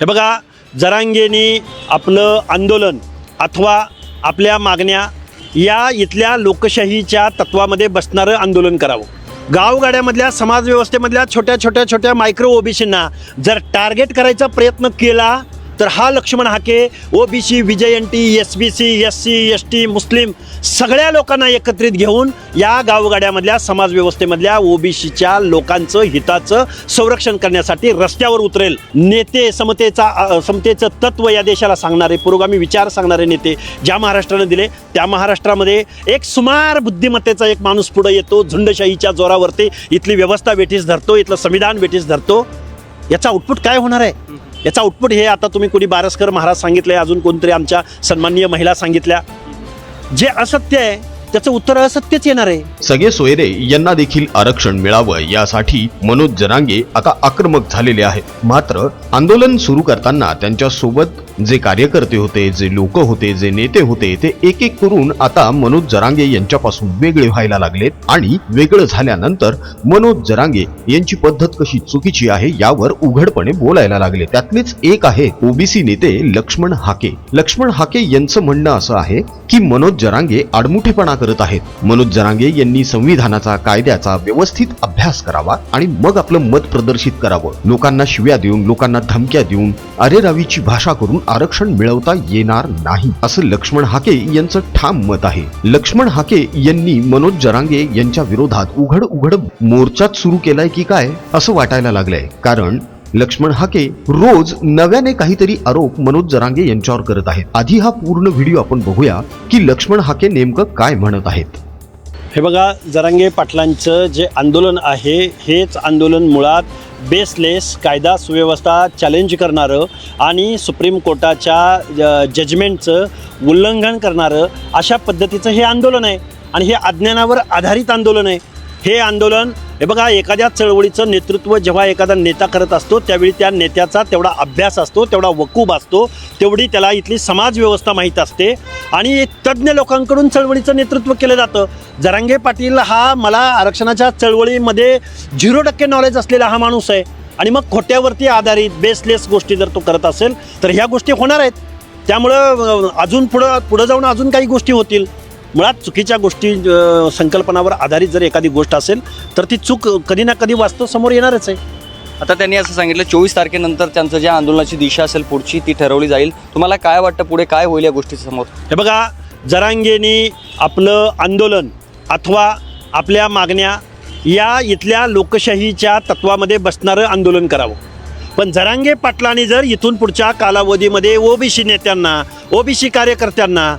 हे बघा जरांगेनी आपलं आंदोलन अथवा आपल्या मागण्या या इथल्या लोकशाहीच्या तत्वामध्ये बसणारं आंदोलन करावं. गावगाड्यामधल्या समाजव्यवस्थेमधल्या छोट्या छोट्या छोट्या मायक्रो ओबीसींना जर टार्गेट करायचा प्रयत्न केला तर हा Laxman Hake OBC विजयंती S B C S C S T मुस्लिम सगळ्या लोकांना एकत्रित घेऊन या गावगाड्यामधल्या समाजव्यवस्थेमधल्या ओबीसीच्या लोकांचं हिताचं संरक्षण करण्यासाठी रस्त्यावर उतरेल. नेते समतेचा समतेचं तत्व या देशाला सांगणारे पुरोगामी विचार सांगणारे नेते ज्या महाराष्ट्रानं दिले त्या महाराष्ट्रामध्ये एक सुमार बुद्धिमत्तेचा एक माणूस पुढे येतो झुंडशाहीच्या जोरावरती इथली व्यवस्था वेठीस धरतो इथलं संविधान वेठीस धरतो. याचा आउटपुट काय होणार आहे? याचा आउटपुट हे आता तुम्ही कोणी बारसकर महाराज सांगितले अजून कोणतरी आमच्या सन्माननीय महिला सांगितल्या. जे असत्य आहे त्याचं उत्तर असत्यच येणार आहे. सगळे सोयरे यांना देखील आरक्षण मिळावं यासाठी मनोज जरांगे आता आक्रमक झालेले आहेत. मात्र आंदोलन सुरू करताना त्यांच्यासोबत जे कार्यकर्ते होते जे लोक होते जे नेते होते ते एक एक करून आता मनोज जरांगे यांच्यापासून वेगळे व्हायला लागलेत आणि वेगळं झाल्यानंतर मनोज जरांगे यांची पद्धत कशी चुकीची आहे यावर उघडपणे बोलायला लागले. त्यातलेच एक आहे ओबीसी नेते लक्ष्मण हाके. लक्ष्मण हाके यांचं म्हणणं असं आहे की मनोज जरांगे आडमुठेपणा करत आहेत. मनोज जरांगे यांनी संविधानाचा कायद्याचा व्यवस्थित अभ्यास करावा आणि मग आपलं मत प्रदर्शित करावं. लोकांना शिव्या देऊन लोकांना धमक्या देऊन अरेरावीची भाषा करून आरक्षण मिळवता येणार नाही असं लक्ष्मण हाके यांचं ठाम मत आहे. लक्ष्मण हाके यांनी मनोज जरांगे यांच्या विरोधात उघड उघड मोर्चाच सुरू केलाय की काय असं वाटायला लागलंय. कारण लक्ष्मण हाके रोज नव्याने काहीतरी आरोप मनोज जरांगे यांच्यावर करत आहेत. आधी हा पूर्ण व्हिडिओ आपण बघूया की लक्ष्मण हाके नेमकं काय म्हणत आहेत. हे बघा जरांगे पाटलांचं जे आंदोलन आहे हेच आंदोलन मुळात बेसलेस कायदा सुव्यवस्था चॅलेंज करणारं आणि सुप्रीम कोर्टाच्या ज- जजमेंटचं उल्लंघन करणारं अशा पद्धतीचं हे आंदोलन आहे. आणि हे अज्ञानावर आधारित आंदोलन आहे. हे आंदोलन हे बघा एखाद्या चळवळीचं नेतृत्व जेव्हा एखादा नेता करत असतो त्यावेळी त्या नेत्याचा तेवढा अभ्यास असतो तेवढा वकूब असतो तेवढी त्याला इथली समाजव्यवस्था माहीत असते आणि तज्ज्ञ लोकांकडून चळवळीचं नेतृत्व केलं जातं. जरांगे पाटील हा मला आरक्षणाच्या चळवळीमध्ये झिरो टक्के नॉलेज असलेला हा माणूस आहे. आणि मग खोट्यावरती आधारित बेसलेस गोष्टी जर तो करत असेल तर ह्या गोष्टी होणार आहेत. त्यामुळं अजून पुढं पुढं जाऊन अजून काही गोष्टी होतील. मुळात चुकीच्या गोष्टी संकल्पनावर आधारित जर एखादी गोष्ट असेल तर ती चूक कधी ना कधी वास्तव समोर येणारच आहे. आता त्यांनी असं सांगितलं चोवीस तारखेनंतर त्यांचं ज्या आंदोलनाची दिशा असेल पुढची ती ठरवली जाईल. तुम्हाला काय वाटतं पुढे काय होईल या गोष्टीसमोर हे बघा जरांगेनी आपलं आंदोलन अथवा आपल्या मागण्या या इथल्या लोकशाहीच्या तत्वामध्ये बसणारं आंदोलन करावं. पण जरांगे पाटलांनी जर इथून पुढच्या कालावधीमध्ये ओबीसी नेत्यांना ओबीसी कार्यकर्त्यांना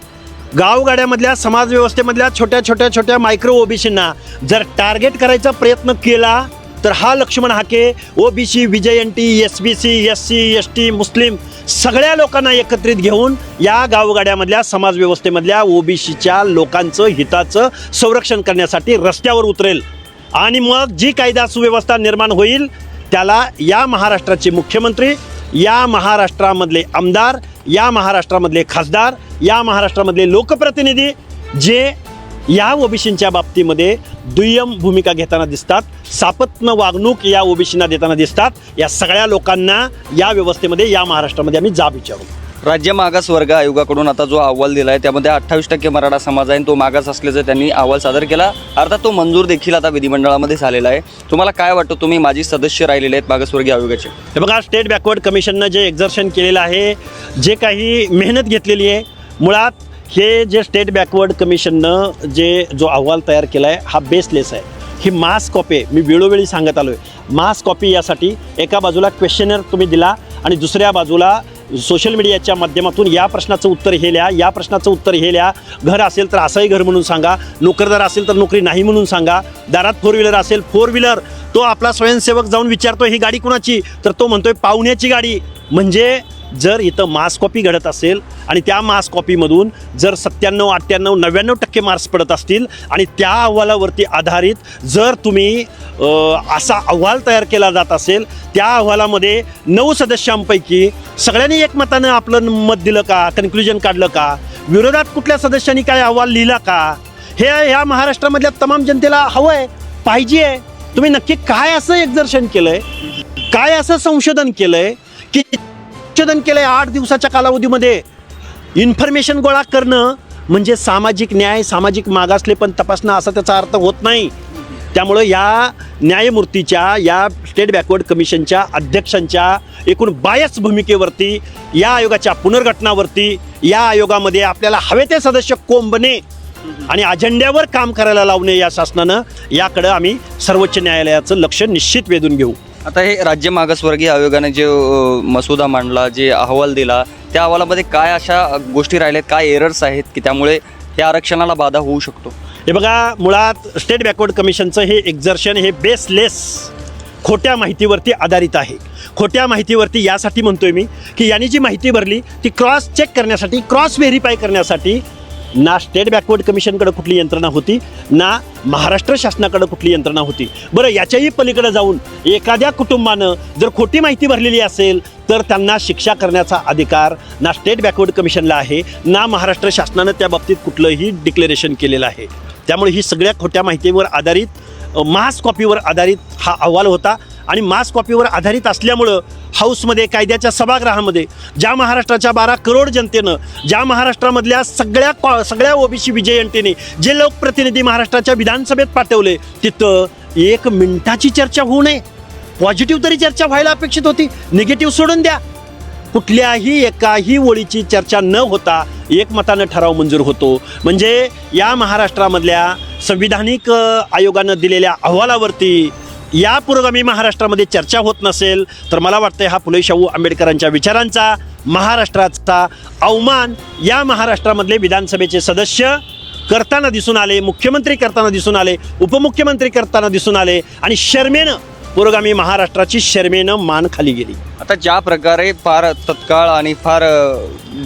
गावगाड्यामधल्या समाजव्यवस्थेमधल्या छोट्या छोट्या छोट्या मायक्रो ओबीसींना जर टार्गेट करायचा प्रयत्न केला तर हा Laxman Hake OBC विजयंटी S B C S C S T मुस्लिम सगळ्या लोकांना एकत्रित घेऊन या गावगाड्यामधल्या समाजव्यवस्थेमधल्या ओबीसीच्या लोकांचं हिताचं संरक्षण करण्यासाठी रस्त्यावर उतरेल. आणि मग जी कायदा सुव्यवस्था निर्माण होईल त्याला या महाराष्ट्राचे मुख्यमंत्री या महाराष्ट्रामधले आमदार या महाराष्ट्रामधले खासदार या महाराष्ट्रामधले लोकप्रतिनिधी जे या ओबीसींच्या बाबतीमध्ये दुय्यम भूमिका घेताना दिसतात सापत्न वागणूक या ओबीसींना देताना दिसतात या सगळ्या लोकांना या व्यवस्थेमध्ये या महाराष्ट्रामध्ये आम्ही जाब विचारू. राज्य मागास वर्ग आयोगाकडून आता जो अहवाल दिला आहे त्यामध्ये अठ्ठावीस टक्के मराठा समाज आहे आणि तो मागास असल्याचं त्यांनी अहवाल सादर केला. अर्थात तो मंजूर देखील आता विधिमंडळामध्ये झालेला आहे. तुम्हाला काय वाटतं? तुम्ही माजी सदस्य राहिलेले आहेत मागासवर्गीय आयोगाचे. हे बघा स्टेट बॅकवर्ड कमिशननं जे एक्झर्शन केलेलं आहे जे काही मेहनत घेतलेली आहे मुळात हे जे स्टेट बॅकवर्ड कमिशननं जे जो अहवाल तयार केला आहे हा बेसलेस आहे. ही मास कॉपी आहे. मी वेळोवेळी सांगत आलो आहे मास कॉपी यासाठी एका बाजूला क्वेश्चनर तुम्ही दिला आणि दुसऱ्या बाजूला सोशल मीडियाच्या माध्यमातून या प्रश्नाचं उत्तर हे लिहा या प्रश्नाचं उत्तर हे लिहा घर असेल तर असंही घर म्हणून सांगा. नोकरदार असेल तर नोकरी नाही म्हणून सांगा. दारात फोर व्हीलर असेल फोर व्हीलर तो आपला स्वयंसेवक जाऊन विचारतो ही गाडी कुणाची? तर तो म्हणतोय पाहुण्याची गाडी. म्हणजे जर इथं मास कॉपी घडत असेल आणि त्या मास कॉपीमधून जर सत्त्याण्णव अठ्ठ्याण्णव नव्याण्णव टक्के मार्क्स पडत असतील आणि त्या अहवालावरती आधारित जर तुम्ही असा अहवाल तयार केला जात असेल त्या अहवालामध्ये नऊ सदस्यांपैकी सगळ्यांनी एकमतानं आपलं मत दिलं का कन्क्लुजन काढलं का विरोधात कुठल्या सदस्यांनी काय अहवाल लिहिला का हे ह्या महाराष्ट्रामधल्या तमाम जनतेला हवं आहे पाहिजे आहे. तुम्ही नक्की काय असं एक्झर्शन आहे काय असं संशोधन केलं आहे की संशोधन केलंय आठ दिवसाच्या कालावधीमध्ये. इन्फॉर्मेशन गोळा करणं म्हणजे सामाजिक न्याय सामाजिक मागासले पण तपासणं असा त्याचा अर्थ होत नाही. त्यामुळं या न्यायमूर्तीच्या या स्टेट बॅकवर्ड कमिशनच्या अध्यक्षांच्या एकूण बायस भूमिकेवरती या आयोगाच्या पुनर्गठनावरती या आयोगामध्ये आपल्याला हवे ते सदस्य कोंबणे आणि अजेंड्यावर काम करायला लावणे या शासनानं याकडं आम्ही सर्वोच्च न्यायालयाचं लक्ष निश्चित वेधून घेऊ. आता हे राज्य मागासवर्गीय आयोगाने जे अ, मसुदा मांडला जे अहवाल दिला त्या अहवालामध्ये काय अशा गोष्टी राहिल्यात काय एरर्स आहेत की त्यामुळे या आरक्षणाला बाधा होऊ शकतो? हे बघा मुळात स्टेट बॅकवर्ड कमिशनचं हे एक्झर्शन हे बेसलेस खोट्या माहितीवरती आधारित आहे. खोट्या माहितीवरती यासाठी म्हणतोय मी की यांनी जी माहिती भरली ती क्रॉस चेक करण्यासाठी क्रॉस व्हेरीफाय करण्यासाठी ना स्टेट बॅकवर्ड कमिशनकडे कुठली यंत्रणा होती ना महाराष्ट्र शासनाकडे कुठली यंत्रणा होती. बरं याच्याही पलीकडे जाऊन एखाद्या कुटुंबानं जर खोटी माहिती भरलेली असेल तर त्यांना शिक्षा करण्याचा अधिकार ना स्टेट बॅकवर्ड कमिशनला आहे ना महाराष्ट्र शासनानं त्या बाबतीत कुठलंही डिक्लेरेशन केलेलं आहे. त्यामुळे ही सगळ्या खोट्या माहितीवर आधारित मास कॉपीवर आधारित हा अहवाल होता. आणि मास कॉपीवर आधारित असल्यामुळं हाऊसमध्ये कायद्याच्या सभागृहामध्ये ज्या महाराष्ट्राच्या बारा करोड जनतेनं ज्या महाराष्ट्रामधल्या सगळ्या कॉ सगळ्या ओबीसी विजयंतीने जे लोकप्रतिनिधी महाराष्ट्राच्या विधानसभेत पाठवले तिथं एक मिनिटाची चर्चा होऊ नये. पॉझिटिव्ह तरी चर्चा व्हायला अपेक्षित होती. निगेटिव्ह सोडून द्या. कुठल्याही एकाही ओळीची चर्चा न होता एकमतानं ठराव मंजूर होतो. म्हणजे या महाराष्ट्रामधल्या संविधानिक आयोगानं दिलेल्या अहवालावरती या पुरोगामी महाराष्ट्रामध्ये चर्चा होत नसेल तर मला वाटतं हा फुले शाहू आंबेडकरांच्या विचारांचा महाराष्ट्राचा अवमान या महाराष्ट्रामधले विधानसभेचे सदस्य करताना दिसून आले मुख्यमंत्री करताना दिसून आले उपमुख्यमंत्री करताना दिसून आले आणि शर्मेनं पुरोगामी महाराष्ट्राची शर्मेनं मान खाली गेली. आता ज्या प्रकारे फार तत्काळ आणि फार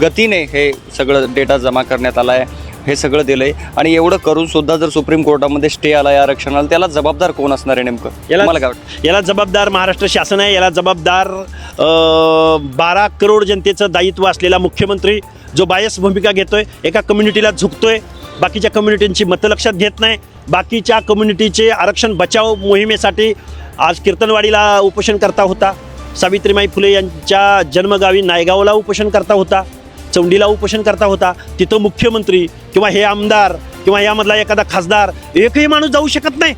गतीने हे सगळं डेटा जमा करण्यात आला आहे हे सगळं दिलंय. आणि एवढं करून सुद्धा जर सुप्रीम कोर्टामध्ये स्टे आला या आरक्षणाला त्याला जबाबदार कोण असणार आहे नेमकं? याला मला काय वाटतं? याला जबाबदार महाराष्ट्र शासन आहे याला जबाबदार बारा करोड जनतेचं दायित्व असलेला मुख्यमंत्री जो बायस भूमिका घेतोय एका कम्युनिटीला झुकतोय बाकीच्या कम्युनिटींची मतं लक्षात घेत नाही बाकीच्या कम्युनिटीचे आरक्षण बचाव मोहिमेसाठी आज कीर्तनवाडीला उपोषण करता होता सावित्रीमाई फुले यांच्या जन्मगावी नायगावला उपोषण करता होता चौंडीला उपोषण करता होता. तिथं मुख्यमंत्री किंवा हे आमदार किंवा यामधला एखादा खासदार एकही माणूस जाऊ शकत नाही.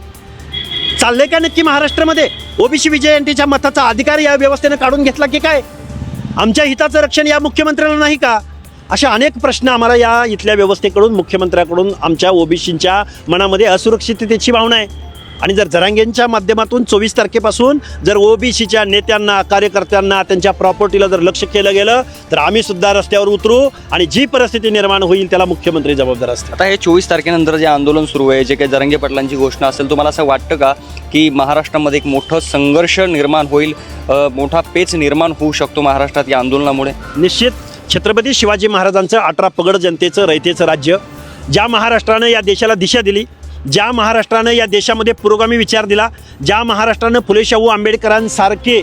चाललंय का नक्की महाराष्ट्रामध्ये? ओबीसी विजयंतीच्या मताचा अधिकार या व्यवस्थेने काढून घेतला की काय? आमच्या हिताचं रक्षण या मुख्यमंत्र्यांना नाही का? अशा अनेक प्रश्न आम्हाला या इथल्या व्यवस्थेकडून मुख्यमंत्र्याकडून आमच्या ओबीसींच्या मनामध्ये असुरक्षिततेची भावना आहे. आणि जर जरांगेंच्या माध्यमातून चोवीस तारखेपासून जर ओबीसीच्या नेत्यांना कार्यकर्त्यांना त्यांच्या प्रॉपर्टीला जर लक्ष केलं गेलं तर आम्ही सुद्धा रस्त्यावर उतरू आणि जी परिस्थिती निर्माण होईल त्याला मुख्यमंत्री जबाबदार असतात आता हे चोवीस तारखेनंतर जे आंदोलन सुरू आहे जे काही जरंगे पाटलांची घोषणा असेल तुम्हाला असं वाटतं का की महाराष्ट्रामध्ये एक मोठं संघर्ष निर्माण होईल मोठा पेच निर्माण होऊ शकतो महाराष्ट्रात या आंदोलनामुळे? निश्चित. छत्रपती शिवाजी महाराजांचं अठरा पगड जनतेचं रयतेचं राज्य ज्या महाराष्ट्रानं या देशाला दिशा दिली ज्या महाराष्ट्रानं या देशामध्ये पुरोगामी विचार दिला ज्या महाराष्ट्रानं फुले शाहू आंबेडकरांसारखे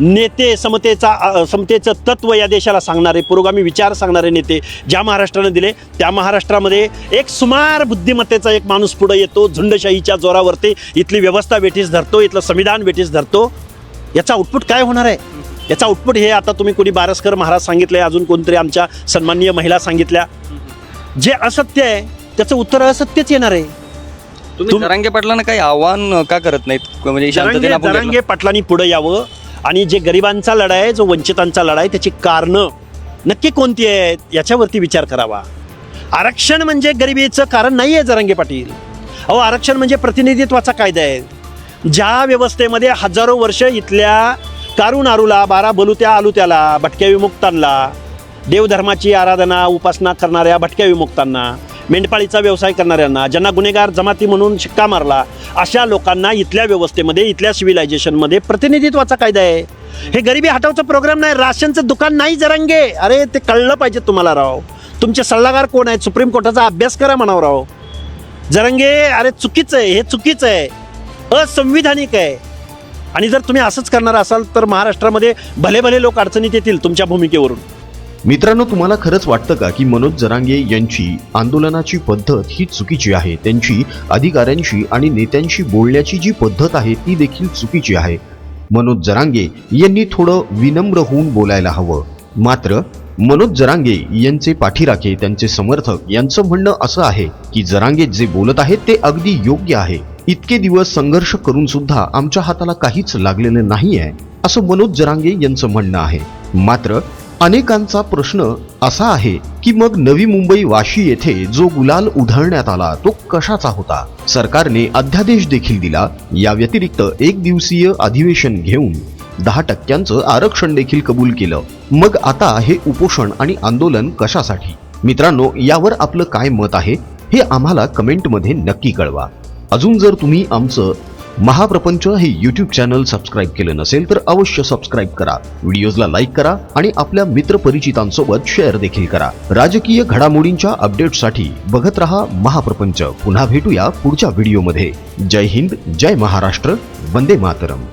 नेते समतेचा समतेचं तत्व या देशाला सांगणारे पुरोगामी विचार सांगणारे नेते ज्या महाराष्ट्रानं दिले त्या महाराष्ट्रामध्ये एक सुमार बुद्धिमत्तेचा एक माणूस पुढे येतो झुंडशाहीच्या जोरावरती इथली व्यवस्था वेठीस धरतो इथलं संविधान वेठीस धरतो. याचा आउटपुट काय होणार आहे? याचा आउटपुट हे आता तुम्ही कोणी बारसकर महाराज सांगितले अजून कोणतरी आमच्या सन्माननीय महिला सांगितल्या. जे असत्य आहे त्याचं उत्तर असत्यच येणार आहे. तुम्ही तुम- जरांगे पाटलांना काही आव्हान का करत नाहीत? म्हणजे शांततेने जरांगे आपण घेतलं. जरांगे पाटलांनी पुढे यावं आणि जे गरिबांचा लढा आहे जो वंचितांचा लढा आहे त्याची कारणं नक्की कोणती आहेत याच्यावरती विचार करावा. आरक्षण म्हणजे गरिबीचं कारण नाही आहे जरांगे पाटील. अहो आरक्षण म्हणजे प्रतिनिधित्वाचा कायदा आहे. ज्या व्यवस्थेमध्ये हजारो वर्ष इथल्या कारू नारूला बारा बलुत्या आलुत्याला भटक्या विमुक्तांना देवधर्माची आराधना उपासना करणाऱ्या भटक्या विमुक्तांना मेंढपाळीचा व्यवसाय करणाऱ्यांना ज्यांना गुन्हेगार जमाती म्हणून शिक्का मारला अशा लोकांना इथल्या व्यवस्थेमध्ये इथल्या सिव्हिलायझेशनमध्ये प्रतिनिधित्वाचा कायदा आहे. हे गरिबी हटवचा प्रोग्राम नाही राशनचं दुकान नाही जरंगे. अरे ते कळलं पाहिजे तुम्हाला राव. तुमचे सल्लागार कोण आहेत सुप्रीम कोर्टाचा अभ्यास करा म्हणावं राव. जरंगे अरे चुकीचं आहे हे चुकीचं आहे. असंविधानिक आहे. आणि जर तुम्ही असंच करणार असाल तर महाराष्ट्रामध्ये भले भले लोक अडचणीत येतील तुमच्या भूमिकेवरून. मित्रांनो तुम्हाला खरंच वाटतं का की मनोज जरांगे यांची आंदोलनाची पद्धत ही चुकीची आहे? त्यांची अधिकाऱ्यांशी आणि नेत्यांशी बोलण्याची जी पद्धत आहे ती देखील चुकीची आहे. मनोज जरांगे यांनी थोडं विनम्र होऊन बोलायला हवं. मात्र मनोज जरांगे यांचे पाठीराखे त्यांचे समर्थक यांचं म्हणणं असं आहे की जरांगे जे बोलत आहेत ते अगदी योग्य आहे. इतके दिवस संघर्ष करून सुद्धा आमच्या हाताला काहीच लागलेलं नाही आहे असं मनोज जरांगे यांचं म्हणणं आहे. मात्र अनेकांचा प्रश्न असा आहे की मग नवी मुंबई वाशी येथे जो गुलाल उधळण्यात आला तो कशाचा होता? सरकारने अध्यादेश देखील दिला. या व्यतिरिक्त एक दिवसीय अधिवेशन घेऊन दहा टक्क्यांचं आरक्षण देखील कबूल केलं. मग आता हे उपोषण आणि आंदोलन कशासाठी? मित्रांनो यावर आपलं काय मत आहे हे आम्हाला कमेंटमध्ये नक्की कळवा. अजून जर तुम्ही आमचं महाप्रपंच हे यूट्यूब चॅनल सबस्क्राईब केलं नसेल तर अवश्य सबस्क्राईब करा. व्हिडिओजला लाईक करा आणि आपल्या मित्रपरिचितांसोबत शेअर देखील करा. राजकीय घडामोडींच्या अपडेट्ससाठी बघत रहा महाप्रपंच. पुन्हा भेटूया पुढच्या व्हिडिओमध्ये जय हिंद जय महाराष्ट्र. वंदे मातरम.